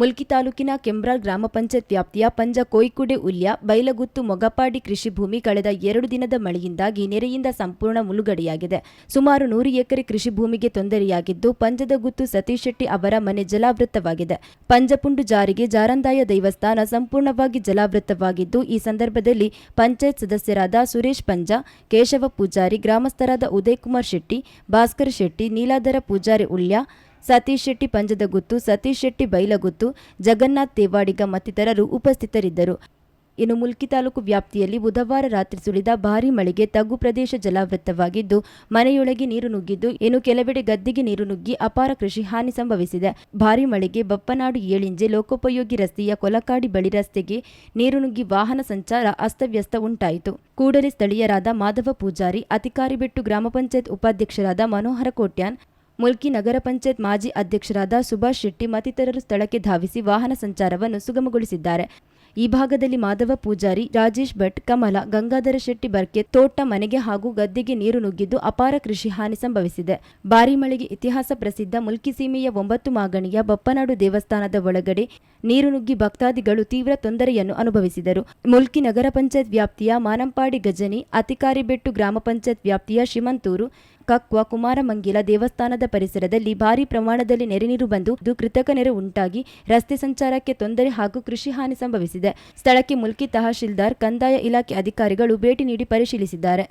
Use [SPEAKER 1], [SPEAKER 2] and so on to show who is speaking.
[SPEAKER 1] ಮುಲ್ಕಿ ತಾಲೂಕಿನ ಕೆಂಬ್ರಾಳ್ ಗ್ರಾಮ ಪಂಚಾಯತ್ ವ್ಯಾಪ್ತಿಯ ಪಂಜ ಕೊಯ್ಕುಡೆ ಉಲ್ಯ, ಬೈಲಗುತ್ತು ಮೊಗಪಾಡಿ ಕೃಷಿ ಭೂಮಿ ಕಳೆದ ಎರಡು ದಿನದ ಮಳೆಯಿಂದಾಗಿ ನೆರೆಯಿಂದ ಸಂಪೂರ್ಣ ಮುಳುಗಡೆಯಾಗಿದೆ. ಸುಮಾರು ನೂರು ಎಕರೆ ಕೃಷಿ ಭೂಮಿಗೆ ತೊಂದರೆಯಾಗಿದ್ದು ಪಂಜದ ಗುತ್ತು ಸತೀಶ್ ಶೆಟ್ಟಿ ಅವರ ಮನೆ ಜಲಾವೃತವಾಗಿದೆ. ಪಂಜಪುಂಡು ಜಾರಿಗೆ ಜಾರಂದಾಯ ದೈವಸ್ಥಾನ ಸಂಪೂರ್ಣವಾಗಿ ಜಲಾವೃತವಾಗಿದ್ದು, ಈ ಸಂದರ್ಭದಲ್ಲಿ ಪಂಚಾಯತ್ ಸದಸ್ಯರಾದ ಸುರೇಶ್ ಪಂಜ, ಕೇಶವ ಪೂಜಾರಿ, ಗ್ರಾಮಸ್ಥರಾದ ಉದಯ್ ಕುಮಾರ್ ಶೆಟ್ಟಿ, ಭಾಸ್ಕರ್ ಶೆಟ್ಟಿ, ನೀಲಾಧರ ಪೂಜಾರಿ ಉಳ್ಯ ಸತೀಶ್ ಶೆಟ್ಟಿ ಪಂಜದ ಗುತ್ತು, ಸತೀಶ್ ಶೆಟ್ಟಿ ಬೈಲಗುತ್ತು ಜಗನ್ನಾಥ್ ತೇವಾಡಿಗ ಮತ್ತಿತರರು ಉಪಸ್ಥಿತರಿದ್ದರು. ಇನ್ನು ಮುಲ್ಕಿ ತಾಲೂಕು ವ್ಯಾಪ್ತಿಯಲ್ಲಿ ಬುಧವಾರ ರಾತ್ರಿ ಸುಳಿದ ಭಾರೀ ಮಳೆಗೆ ತಗ್ಗು ಪ್ರದೇಶ ಜಲಾವೃತವಾಗಿದ್ದು ಮನೆಯೊಳಗೆ ನೀರು ನುಗ್ಗಿದ್ದು, ಇನ್ನು ಕೆಲವೆಡೆ ಗದ್ದೆಗೆ ನೀರು ನುಗ್ಗಿ ಅಪಾರ ಕೃಷಿ ಹಾನಿ ಸಂಭವಿಸಿದೆ. ಭಾರೀ ಮಳೆಗೆ ಬಪ್ಪನಾಡು ಏಳಿಂಜೆ ಲೋಕೋಪಯೋಗಿ ರಸ್ತೆಯ ಕೊಲಕಾಡಿ ಬಳಿ ರಸ್ತೆಗೆ ನೀರು ನುಗ್ಗಿ ವಾಹನ ಸಂಚಾರ ಅಸ್ತವ್ಯಸ್ತ ಉಂಟಾಯಿತು. ಕೂಡಲೇ ಸ್ಥಳೀಯರಾದ ಮಾಧವ ಪೂಜಾರಿ ಅತಿಕಾರಿಬೆಟ್ಟು ಗ್ರಾಮ ಪಂಚಾಯತ್ ಉಪಾಧ್ಯಕ್ಷರಾದ ಮನೋಹರ ಕೋಟ್ಯಾನ್ ಮುಲ್ಕಿ ನಗರ ಪಂಚಾಯತ್ ಮಾಜಿ ಅಧ್ಯಕ್ಷರಾದ ಸುಭಾಷ್ ಶೆಟ್ಟಿ ಮತ್ತಿತರರು ಸ್ಥಳಕ್ಕೆ ಧಾವಿಸಿ ವಾಹನ ಸಂಚಾರವನ್ನು ಸುಗಮಗೊಳಿಸಿದ್ದಾರೆ. ಈ ಭಾಗದಲ್ಲಿ ಮಾಧವ ಪೂಜಾರಿ, ರಾಜೇಶ್ ಭಟ್, ಕಮಲ, ಗಂಗಾಧರ ಶೆಟ್ಟಿ ಬರ್ಕೆ, ತೋಟ, ಮನೆಗೆ ಹಾಗೂ ಗದ್ದೆಗೆ ನೀರು ನುಗ್ಗಿದ್ದು ಅಪಾರ ಕೃಷಿ ಹಾನಿ ಸಂಭವಿಸಿದೆ. ಭಾರಿ ಮಳೆಗೆ ಇತಿಹಾಸ ಪ್ರಸಿದ್ಧ ಮುಲ್ಕಿ ಸೀಮೆಯ ಒಂಬತ್ತು ಮಾಗಣಿಯ ಬಪ್ಪನಾಡು ದೇವಸ್ಥಾನದ ಒಳಗಡೆ ನೀರು ನುಗ್ಗಿ ಭಕ್ತಾದಿಗಳು ತೀವ್ರ ತೊಂದರೆಯನ್ನು ಅನುಭವಿಸಿದರು. ಮುಲ್ಕಿ ನಗರ ಪಂಚಾಯತ್ ವ್ಯಾಪ್ತಿಯ ಮಾನಂಪಾಡಿ ಗಜನಿ, ಅತಿಕಾರಿಬೆಟ್ಟು ಗ್ರಾಮ ಪಂಚಾಯತ್ ವ್ಯಾಪ್ತಿಯ ಶಿಮಂತೂರು ಕಕ್ವ ಕುಮಾರಮಂಗಿಲ ದೇವಸ್ಥಾನದ ಪರಿಸರದಲ್ಲಿ ಭಾರಿ ಪ್ರಮಾಣದಲ್ಲಿ ನೆರೆ ನೀರು ಬಂದು ಇದು ಕೃತಕ ನೆರೆ ಉಂಟಾಗಿ ರಸ್ತೆ ಸಂಚಾರಕ್ಕೆ ತೊಂದರೆ ಹಾಗೂ ಕೃಷಿ ಹಾನಿ ಸಂಭವಿಸಿದೆ. ಸ್ಥಳಕ್ಕೆ ಮುಲ್ಕಿ ತಹಶೀಲ್ದಾರ್ ಕಂದಾಯ ಇಲಾಖೆ ಅಧಿಕಾರಿಗಳು ಭೇಟಿ ನೀಡಿ ಪರಿಶೀಲಿಸಿದ್ದಾರೆ.